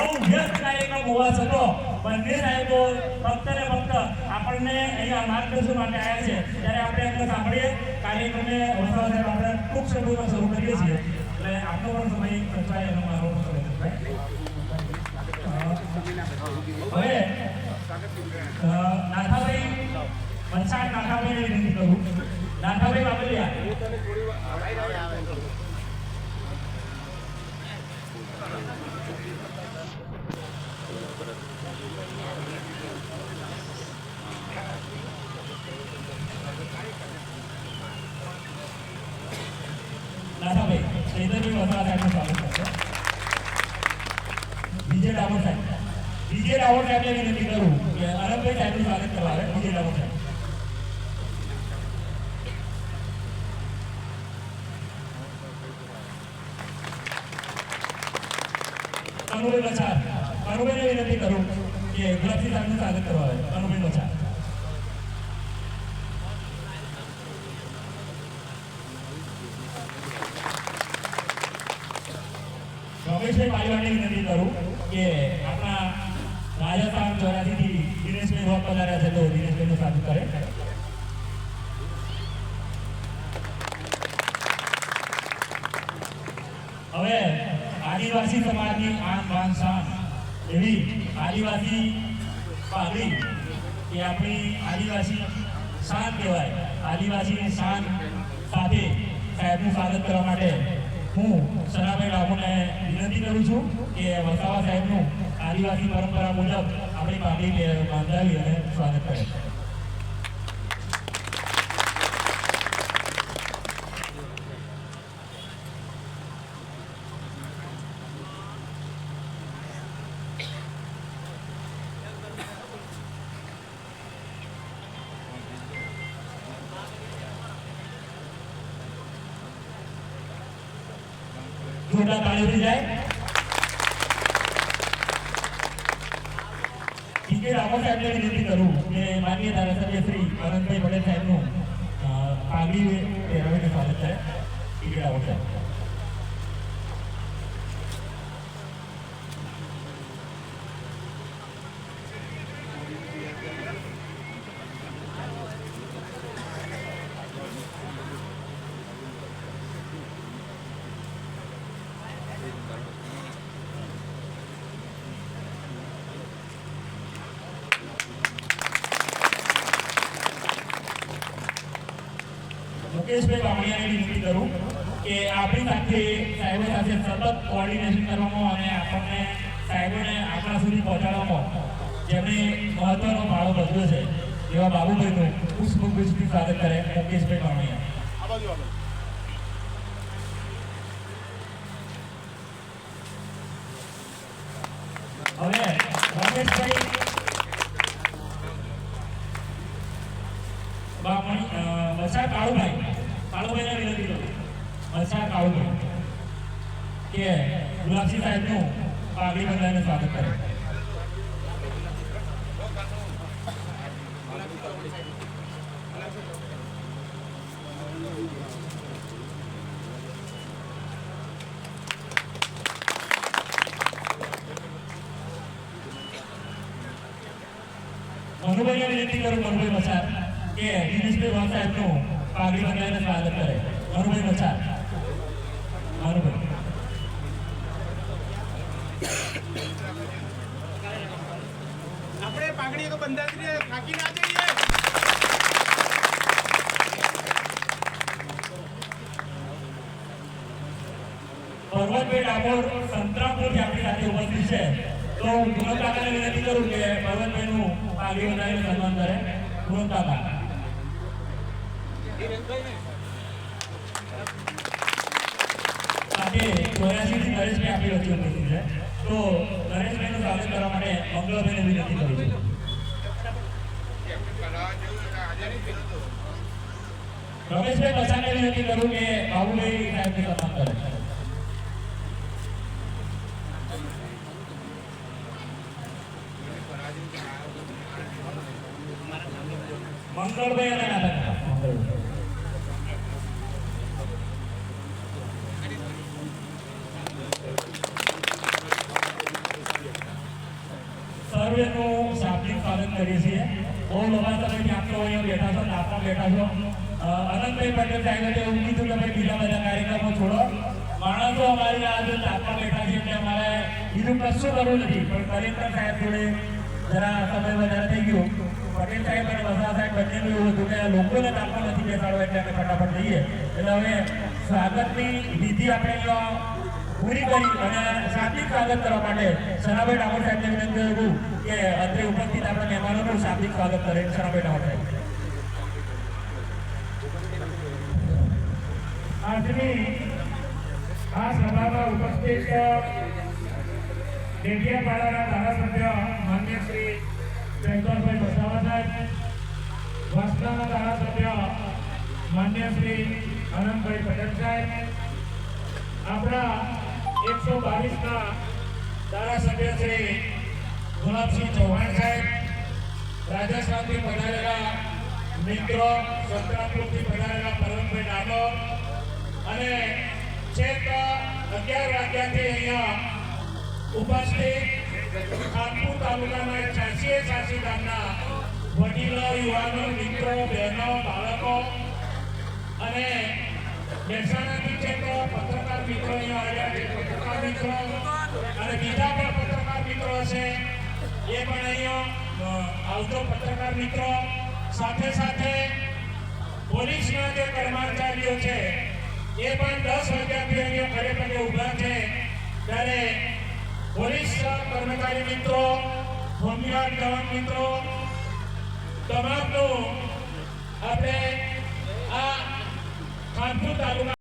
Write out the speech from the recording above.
આવું વ્યસ્ત કાર્યક્રમ હોવા છતાં બંને સાહેબો ફક્ત ને આપણને અહીંયા માર્ગદર્શન માટે આવ્યા છે, ત્યારે આપણે એમને સાંભળીએ. કાર્યક્રમને વસાવા સાહેબ આપણે ટૂંક સમયમાં શરૂ કરીએ છીએ. એટલે આપનો પણ સમય સચવાય હવે નાથાભાઈ વંશાળ નાથાભાઈને વિનંતી નાથાભાઈ બાબલિયા નાથાભાઈ ચૈતન્ય વસાવા સાહેબનું સ્વાગત કરશો વિજય ડામોર સાહેબ. વિજય ડામોર સાહેબને વિનંતી કરું કે અરબભાઈ સાહેબનું સ્વાગત કરવા આવે. વિજય ડામોર સાહેબ. કનુભાઈ બચાર કનુભાઈને વિનંતી કરું કે ગુલાબસિંહ સાહેબનું સ્વાગત કરવા આવે. કનુભાઈ બચાર રમેશભાઈ પાલીવાલને વિનંતી કરું કે આપણા રાજસ્થાન ચોરાસીથી દિનેશભાઈ રોક પધાર્યા છે તો દિનેશભાઈનું સ્વાગત કરે. હવે આદિવાસી સમાજની આન બાન શાન એવી આદિવાસી પાઘડી એ આપણી આદિવાસી શાન કહેવાય. આદિવાસી શાન સાથે સાહેબનું સ્વાગત કરવા માટે હું સનાભાઈ બાબુને વિનંતી કરું છું કે વસાવા સાહેબનું આદિવાસી પરંપરા મુજબ આપણી પાર્ટી બાંધાવી અને સ્વાગત કરે. જોરદાર તાળીઓથી જાય. ટીકે રામો સાહેબને વિનંતી કરું કે માનનીય ધારાસભ્ય શ્રી અનંતભાઈ પટેલ સાહેબનું પાઘડી પહેરાવીને સ્વાગત કરે ટીકે રામો સાહેબ. મુકેશભાઈ બામણિયાને વિનંતી કરું કે આપણી સાથે સાહેબો સાથે સતત કોર્ડિનેશન કરવામાં અને આપણને સાહેબોને આપણા સુધી પહોંચાડવામાં જેમણે મહત્વનો ફાળો ભજવ્યો છે એવા બાબુભાઈનું પુષ્પગુચ્છથી સ્વાગત કરે મુકેશભાઈ બામણિયા હવે રમેશભાઈ બામણી અ, વલસાડ કાળુભાઈ કાળુભાઈને વિનંતી કરું વલસાડ કાળુભાઈ કે ગુલાબસિંહ સાહેબનું પાઘડી બંધાઈને સ્વાગત કરે. મનુભાઈને વિનંતી કરું, મનુભાઈ મચાર કે દિનેશભાઈ વાહ સાહેબનું પાઘડી બંધાઈને સ્વાગત કરે. મનુભાઈ મચાર મનુભાઈ આપણે દઈએ. થાકી ના જઈએ પર્વતભાઈ ઉપસ્થિત છે. તો હું પૂનમ કાકાને વિનંતી કરું કે પર્વતભાઈનું સન્માન કરે. પૂનમ કાકા. સાથે ચોર્યાસીથી નરેશભાઈ આપણી છે. તો નરેશભાઈનું સ્વાગત કરવા માટે મંગળભાઈને વિનંતી કરું છું. રમેશભાઈ પછાને વિનંતી કરું કે બાબુભાઈ સાહેબને સન્માન કરે મંગળભાઈ અને નાથા મંગળભાઈ સર્વ એનું શાબ્દિક સ્વાગત કરીએ છીએ બહુ લંબા સમયથી આપ તો અહીંયા બેઠા છો લાભમાં બેઠા છો. અનંતભાઈ પટેલ સાહેબે એવું કીધું કે ભાઈ બીજા બધા કાર્યક્રમો છોડો. માણસો અમારી આ જે તાપમાં બેઠા છે એટલે અમારે બીજું કશું કરવું નથી. પણ કલેક્ટર સાહેબ જોડે જરા સમય વધારે થઈ ગયો. પટેલ સાહેબ અને વસા સાહેબ બંનેનું એવું હતું કે લોકોને તાપમાં નથી બેસાડવા એટલે અમે ફટાફટ જઈએ. એટલે હવે સ્વાગતની વિધિ આપણે પૂરી કરી અને શાબ્દિક સ્વાગત કરવા માટે સનાભાઈ ડામોર સાહેબને વિનંતી કરું કે અત્રે ઉપસ્થિત આપણા મહેમાનોનું શાબ્દિક સ્વાગત કરે. સનાભાઈ ડામોર સાહેબ. આજની આ સભામાં ઉપસ્થિત દેડિયાપાડાના ધારાસભ્ય માન્ય શ્રી શંકરભાઈ વસાવા સાહેબ વાસણાના ધારાસભ્ય માન્ય શ્રી આનંદભાઈ પટેલ સાહેબ, આપણા એકસો બાવીસના ધારાસભ્ય શ્રી ગુલાબસિંહ ચૌહાણ સાહેબ રાજસ્થાનથી પધારેલા મિત્રો, સંતરામપુરથી પધારેલા પરમભાઈ ડામોર અને છેક અગિયાર વાગ્યાથી અહીંયા ઉપસ્થિત ખાનપુર તાલુકાના છ્યાસી છ્યાસી ગામના વડીલો, યુવાનો, મિત્રો, બહેનો, બાળકો અને મહેસાણાથી તો પત્રકાર મિત્રો અહીંયા આવ્યા છે પત્રકાર મિત્રો અને બીજા પણ પત્રકાર મિત્રો છે, એ પણ અહીંયા આવતો પત્રકાર મિત્રો. સાથે સાથે પોલીસના જે કર્મચારીઓ છે, એ પણ દસ વાગ્યાથી અહીંયા ખડે પગે ઊભા છે. ત્યારે પોલીસ કર્મચારી મિત્રો, હોમગાર્ડ જવાન મિત્રો, તમામનું આપણે આ ખાનપુર તાલુકા